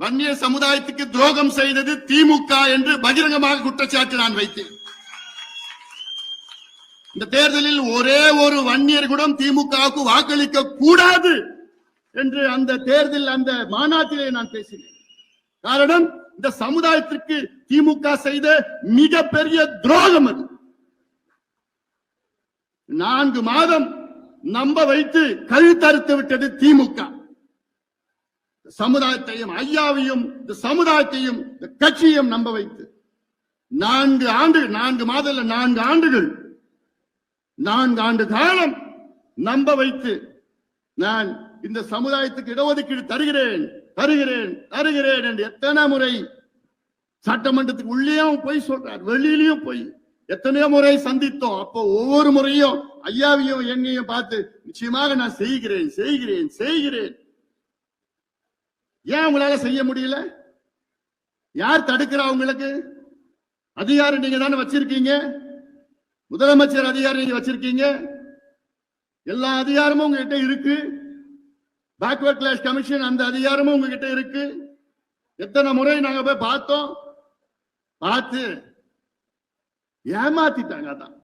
வன்னிய சமுதாயத்துக்கு துரோகம் செய்தது திமுக என்று பகிரங்கமாக குற்றச்சாட்டு நான் வைத்தேன். இந்த தேர்தலில் ஒரே ஒரு வன்னியர் கூட திமுகவுக்கு வாக்களிக்க கூடாது என்று அந்த தேர்தல் அந்த மாநாட்டிலே நான் பேசினேன். காரணம் இந்த சமுதாயத்திற்கு திமுக செய்த மிகப்பெரிய துரோகம் அது. நான்கு மாதம் நம்ப வைத்து கழுத்தறுத்து விட்டது திமுக. சமுதாயத்தையும் ஐயாவையும் இந்த சமுதாயத்தையும் இந்த கட்சியையும் நம்ப வைத்து நான்கு ஆண்டு நான்கு மாதம் நான்கு ஆண்டுகள் நான்கு ஆண்டு காலம் நம்ப வைத்து நான் இந்த சமுதாயத்துக்கு இடஒதுக்கீடு தருகிறேன் தருகிறேன் தருகிறேன் என்று எத்தனை முறை சட்டமன்றத்துக்கு உள்ளேயும் போய் சொல்றார் வெளியிலயும் போய் எத்தனையோ முறை சந்தித்தோம். அப்போ ஒவ்வொரு முறையும் ஐயாவையும் என்னையும் பார்த்து நிச்சயமாக நான் செய்கிறேன் செய்கிறேன் செய்கிறேன். ஏன் உங்களால செய்ய முடியல? யார் தடுக்கிறா உங்களுக்கு? அதிகாரம் நீங்க தானே வச்சிருக்கீங்க. முதலமைச்சர் அதிகாரம் நீங்க வச்சிருக்கீங்க. எல்லா அதிகாரமும் உங்ககிட்ட இருக்கு. பேக்வர்ட் கிளாஸ் கமிஷன் அந்த அதிகாரமும் உங்ககிட்ட இருக்கு. எத்தனை முறை நாங்க போய் பார்த்தோம். பார்த்து ஏமாத்திட்டாங்க அதான்.